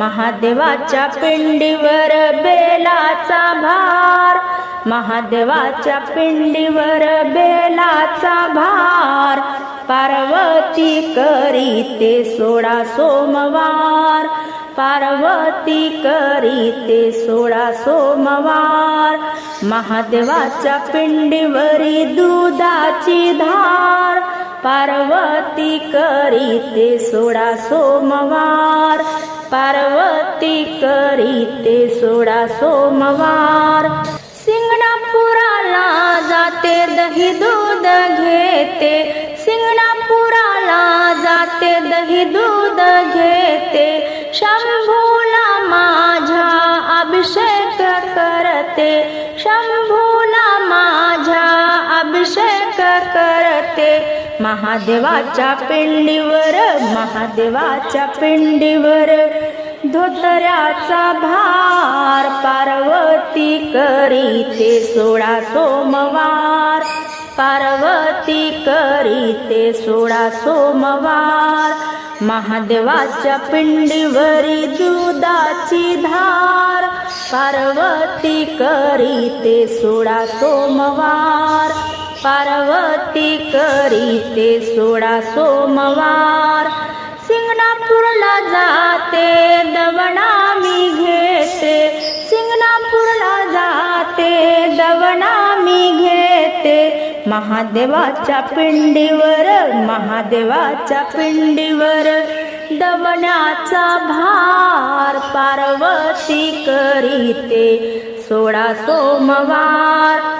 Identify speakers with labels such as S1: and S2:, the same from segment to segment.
S1: महादेवाच्या पिंडीवर बेलाचा भार. महादेवाच्या पिंडीवर बेलाचा भार. पार्वती करीते सोळा सोमवार. पार्वती करीते सोळा सोमवार. महादेवाच्या पिंडीवरी दुधाची धार. पार्वती करीते सोळा सोमवार. पार्वती करीते सोळा सोमवार. सिंगणापुराला जाते दही दूध घेते. सिंगणापुराला जाते दही दूध घेते. शंभूला माझा अभिषेक करते. शंभूला माझा अभिषेक करते. महादेवाच्या पिंडीवर महादेवाच्या पिंडीवर धोतऱ्याचा भार पार्वती करीते सोळा सोमवार. पार्वती करीते सोळा सोमवार. महादेवाच्या पिंडीवरी दुधाची धार पार्वती करीते सोळा सोमवार. पार्वती करीते सोळा सोमवार. सिंगणापूरला जाते दवणा मी घेते. सिंगणापूरला जाते दवणा मी घेते. महादेवाच्या पिंडीवर महादेवाच्या पिंडीवर दवण्याचा भार पार्वती करीते सोळा सोमवार.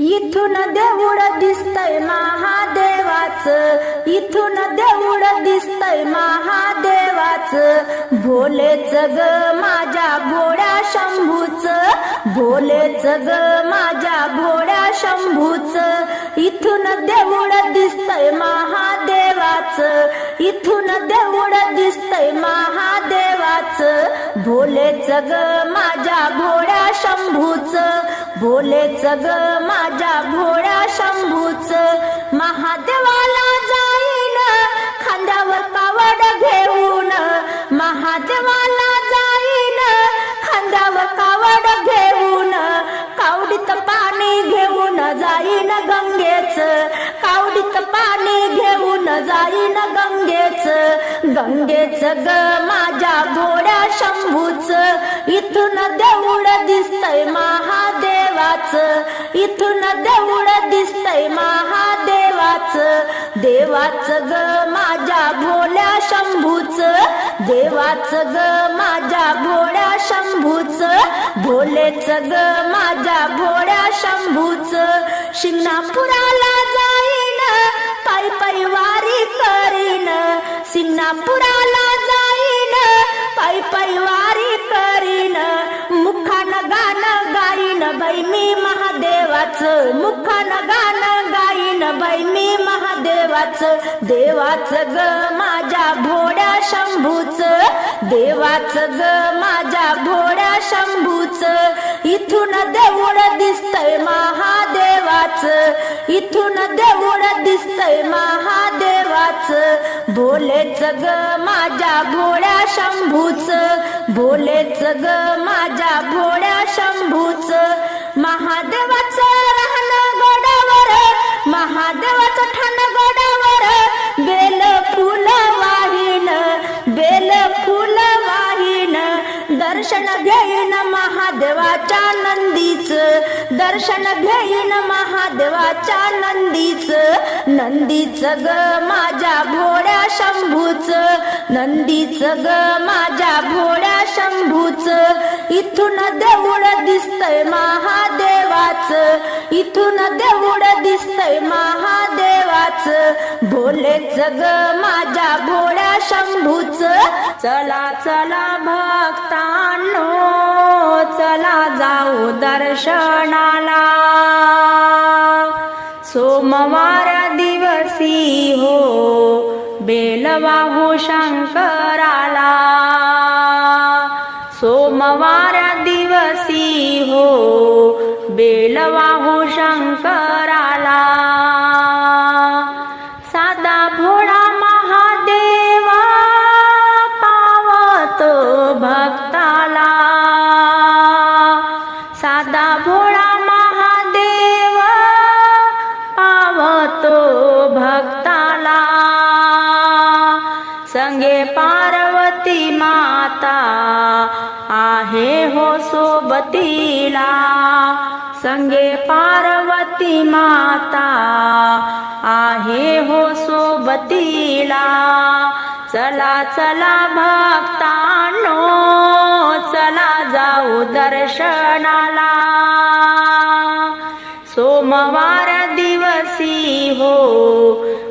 S1: इथून देऊळ दिसतय महादेवाच. इथून देऊळ दिसतय महादेवाच. भोलेच ग माझ्या भोळ्या शंभूच. भोलेच ग माझ्या भोळ्या शंभूच. इथून देऊळ दिसतय देवाच. इथून देवड दिसतय महादेवाच. भोलेच ग माझ्या भोळ्या शंभूच. भोलेच ग माझ्या भोळ्या शंभूच. महादेवाला जाईन खांद्यावर कावड घेऊन. महादेवाला जाईन खांद्यावर कावड घेऊन. कावडीत पाणी घेऊन जाईन गंगेच. कावडीत पाणी घेऊन जाईन गंगेच. गंगेच ग माझ्या भोळ्या शंभूच. इथून देऊळ दिसतय महादेवाच. इथून देऊळ दिसतय महादेवाच. देवाच ग माझ्या भोळ्या शंभूच. देवाच ग माझ्या भोळ्या शंभूच. भोलेच ग माझ्या भोळ्या शंभूच. शिंगणापुराला घर परिवारी करीन. सिंगणापुराला जाईन. पायी परिवार महादेवाच मुखान गाणं गाईन बाई मी महादेवाच. देवाच ग माझ्या भोड्या शंभूच. देवाच ग माझ्या भोड्या शंभूच. इथून देऊळ दिसतय महादेवाच. इथून देऊळ दिसतय महादेवाच. भोलेच ग माझ्या भोळ्या शंभूच. भोलेच ग माझ्या भोळ्या शंभूच. महादेवाचं राहणं गोडावर महादेवाचं ठाण गोडावर बेल फुल वाहिन बेल फुल वाहिन. दर्शन घेईन महादेवाच्या नंदी दर्शन घेईन महादेवाच्या नंदीच. नंदीच ग माझ्या भोळ्या शंभूच. नंदीच ग माझ्या भोळ्या शंभूच. इथून देऊळ दिसतय महादेवाच. इथून देऊळ दिसतय महादेवाच. भोलेच ग माझ्या भोळ्या शंभूच. चला चला भक्तांनो चला जाऊ दर्शनाला. सोमवार दिवसी हो बेलवाहू हो शंकराला. सोमवार दिवसी हो बेलवाहू हो शंकराला. आहे हो सोबतीला. संगे पार्वती माता आहे हो सोबतीला. चला चला भक्तानो चला जाऊ दर्शनाला. सोमवार दिवसी हो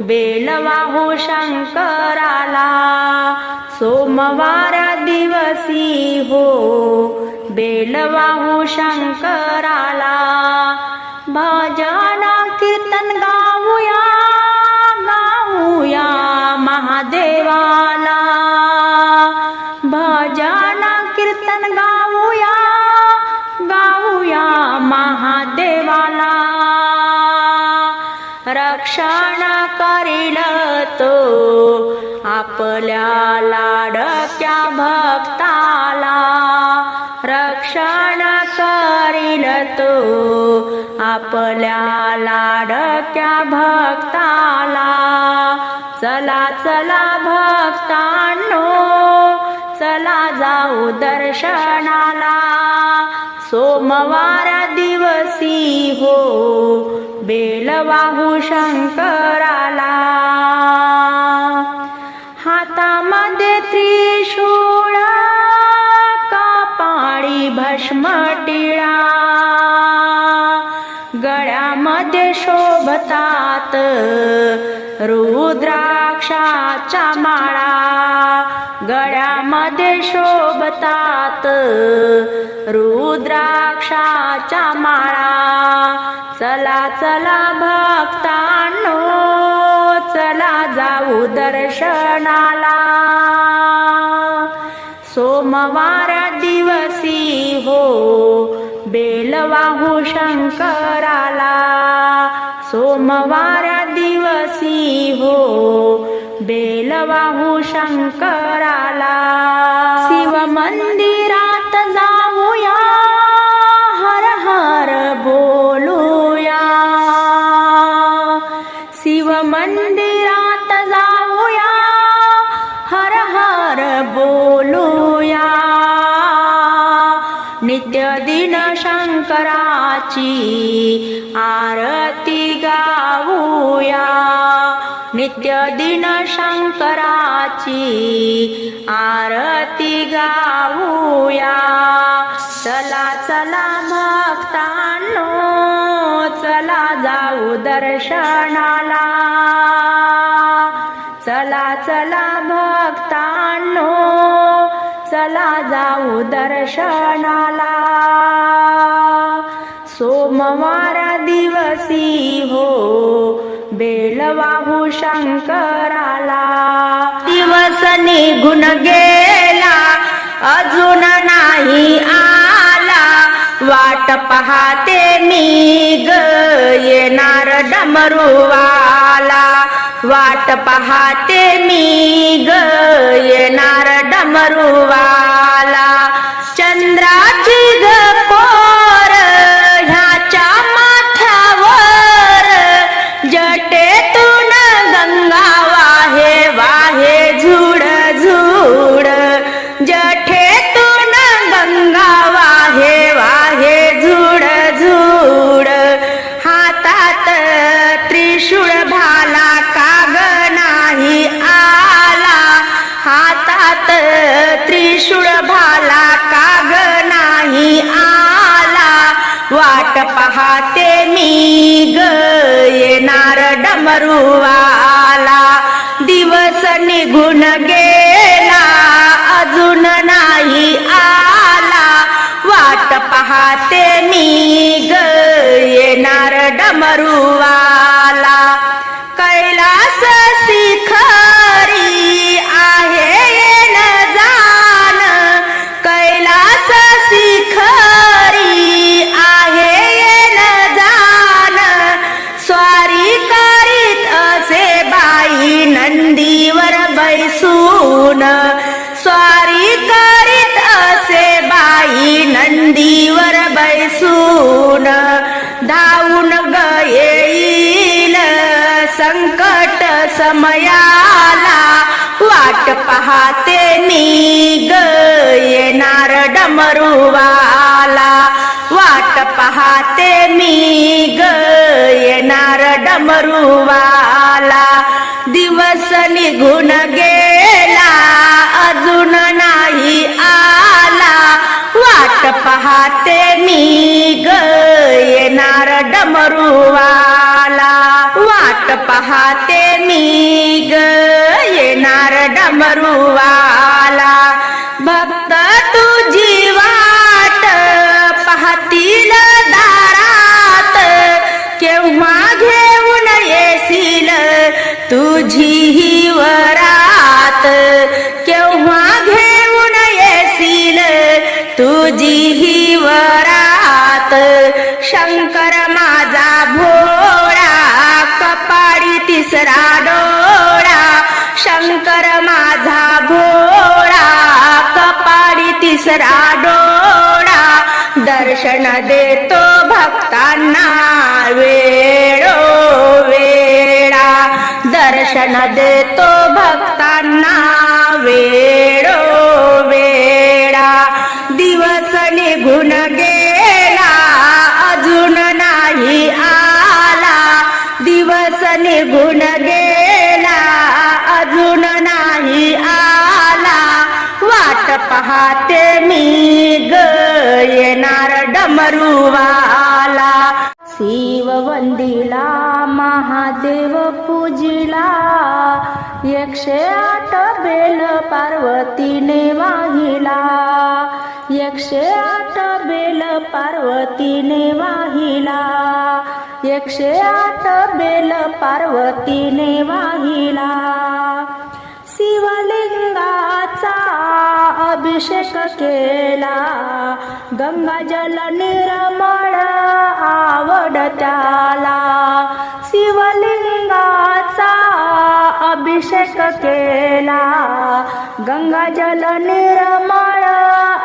S1: बेलवाहू शंकराला. सोमवार दिवसी हो. बेलवाहू हो शंकराला. भजन कीर्तन गाऊया गाऊया महादेवाला. भजन कीर्तन गाऊया गाऊया महादेवाला. रक्षण करील तो आपल्या आपल्या लाडक्या भक्ताला. चला चला भक्तांनो चला जाऊ दर्शनाला. सोमवार दिवसी हो बेलवाहू शंकराला. रुद्राक्षाच्या माळा गळ्यामध्ये शोभतात. रुद्राक्षाच्या माळा चला चला भक्तांनो चला जाऊ दर्शनाला. सोमवार दिवसी हो बेलवाहू शंकराला. सोमवार दिवसी हो बेलवाहू शंकराला. शिव मंदिरा शंकराची आरती गाऊया. चला चला भक्तांनो चला जाऊ दर्शनाला. चला चला भक्तांनो चला जाऊ दर्शनाला. सोमवार दिवसी हो बेलवाहू शंकराला. निघून गेला. अजून नाही आला. वाट पाहते मी ग येणार डमरुवाला. वाट पाहते मी ग येणार डमरुवाला. चंद्राची ग मरुवाला दिवस निघून गेला अजून नाही आला. वाट पाहते मी येणार डमरुवा सून धावून ग येईल संकट समयाला वाट पाहते मी ग. येणार डमरुवाला वाट पाहते मी ग. येणार डमरुवाला दिवस निघून गेला अजून नाही आला. वाट पाहते ग येणार डमरुवाला. वाट पाहते मी ग येणार डमरुवाला. तिसरा डोळा दर्शन देतो भक्तांना वेळो वेळा. दर्शन देतो भक्तांना वेळो वेळा. दिवस निघून गे डमरुवाला शिववंदीला महादेव पूजिला. एकशे आठ बेल पार्वतीने वाहिला. एकशे आठ बेल पार्वतीने वाहिला. एकशे आठ बेल पार्वतीने वाहिला. शिवलिंगाचा अभिषेक केला. गंगा जल निर्मळ आवड त्याला शिवलिंगाचा अभिषेक केला. गंगा जल निर्मळ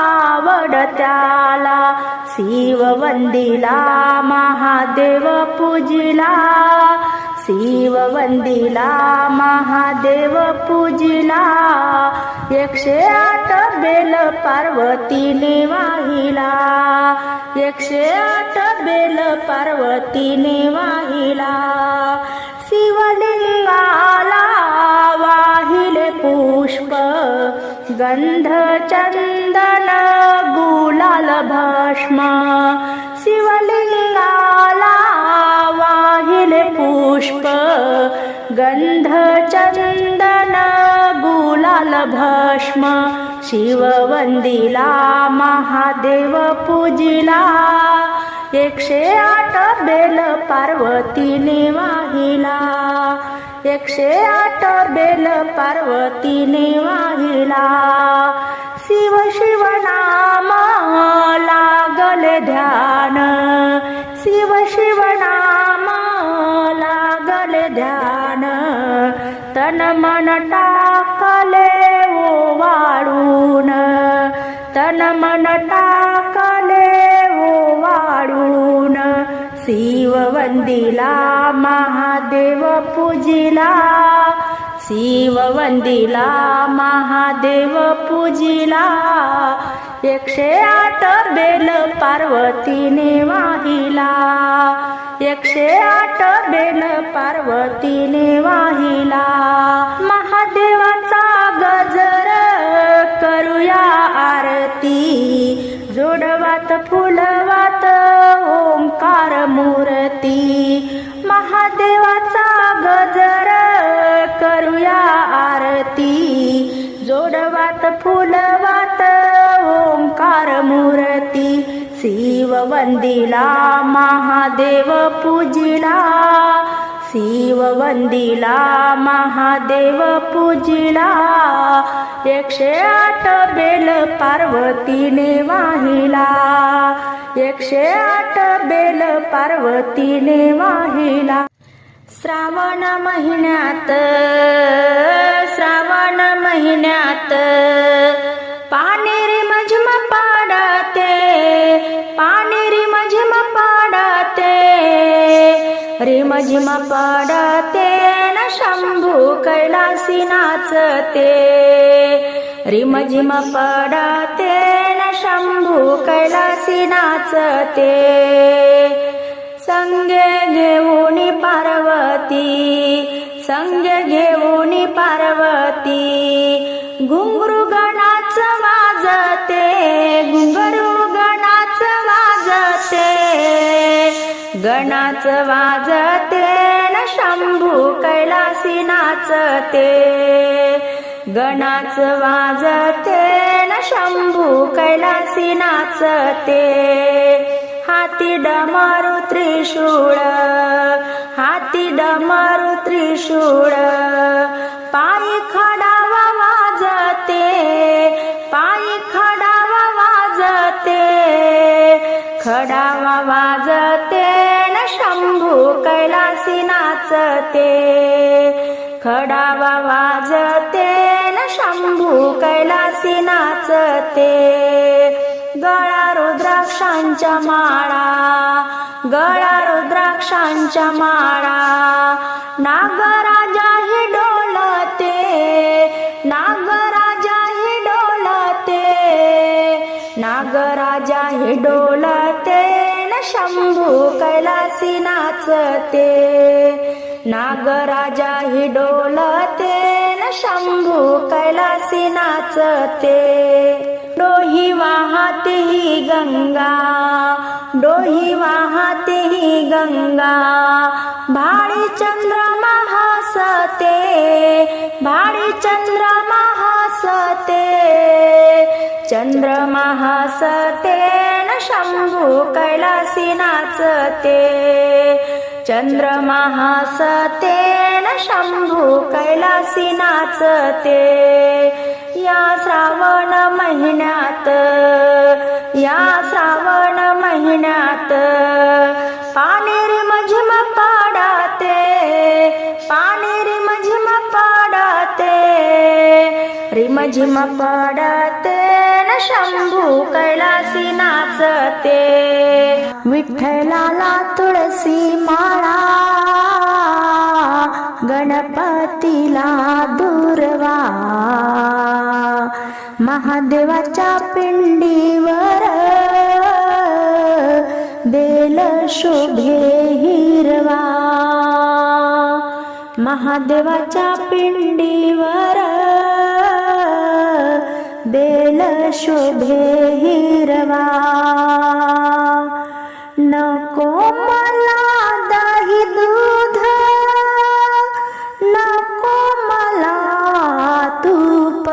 S1: आवड त्याला शिववंदीला महादेव पूजिला. शिववंदीला महादेव पूजिला. एकशे आठ बेल पार्वतीने वाहिला. एकशे आठ बेल पार्वतीने वाहिला. शिवलिंगाला वाहिले पुष्प गंध चंदन गुलाल भस्म. पुष्प गंध चंदना गुलाल भस्म शिववंदीला महादेव पूजिला एकशे आठ बेल पार्वतीने वाहिला एकशे आठ बेल पार्वतीने वाहिला मन टाकले ओवाळून तन मन टाकले ओवाळून शिववंदीला महादेव पूजिला। शिववंदीला महादेव पूजिला। एकशे आठ बेल पार्वतीने वाहिला। एकशे आठ बेल पार्वतीने शिव वंदिला महादेव पूजिला. शिववंदिला महादेव पूजिला. एकशे आठ बेल पार्वतीने वाहिला. एकशे आठ बेल पार्वतीने वाहिला. श्रावण महिन्यात श्रावण महिन्यात पाणी रिमझिम पडते न शंभू कैलासी नाचते. रिमझिम पडते न शंभू कैलासी नाचते. संगे घेऊन पार्वती संगे घेऊन पार्वती घुंगरू गणाच वाजते घुंगरू गणाच वाजते न शंभू कैलासी नाचते गणाच वाजते न शंभू कैलासी नाचते हाती डमारू त्रिशूळ हाती डमारू त्रिशूळ. पायी खडावा वाजते पायी खडावा वाजते. खडावा वाज कैलासी नाचते खडावा वाजते न शंभू कैलासी नाचते गळा रुद्राक्षांच्या माळा गळा रुद्राक्षांच्या माळा नागराजा हे डोलते नागराजा ही डोलते नागराजा हे डोलते न शंभू कै नागराजा हि डोलते न शंभू कैलासी नाचते. डोही वाहते ही गंगा डोही वाहते ही गंगा. भाडी चंद्र महासते भाडी चंद्र महासते चंद्र महासते न शंभू कैलासी नाचते. चंद्रमासतेन शंभू कैलासी नाचते. या श्रावण महिन्यात या श्रावण महिन्यात रिमझिम पडते न शंभू कैलासी नाचते. विठ्ठलाला तुळसी माळा गणपतीला दुर्वा. महादेवाच्या पिंडीवर बेल शोभे हिरवा. महादेवाच्या पिंडीवर बेल शोभे हिरवा. नको मला दही दूध. नको मला तूप.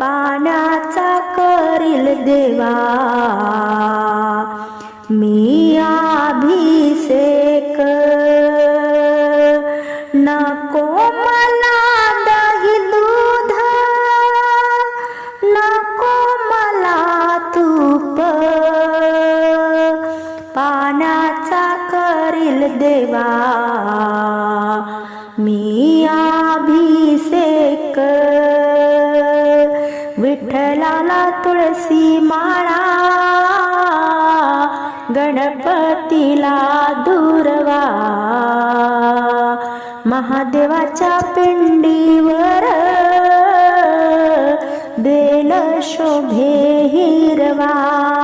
S1: पाण्याचा करील देवा. महादेवाच्या पिंडीवर बेल शोभे हिरवा.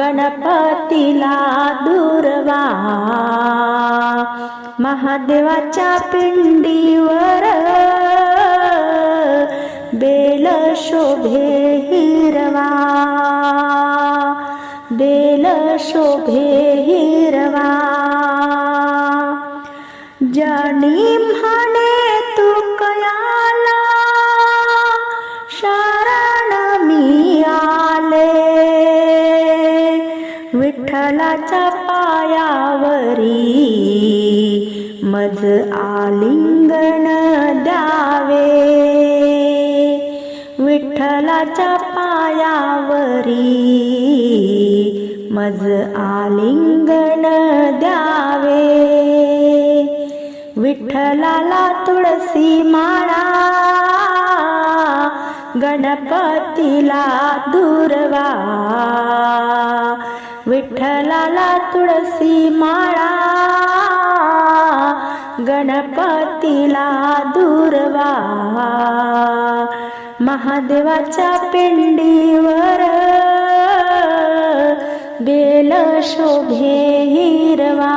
S1: गणपतीला दुर्वा. महादेवाच्या पिंडीवर बेल शोभे हिरवा. बेल शोभे हिरवा. मज आलिंगन द्यावे विठ्ठलाच्या पायावरी मज आलिंगन द्यावे विठ्ठलाला तुळसी माळा गणपतीला दुर्वा. विठ्ठलाला तुळसी माळा गणपतीला दुर्वा. महादेवाच्या पिंडीवर बेल शोभे हिरवा.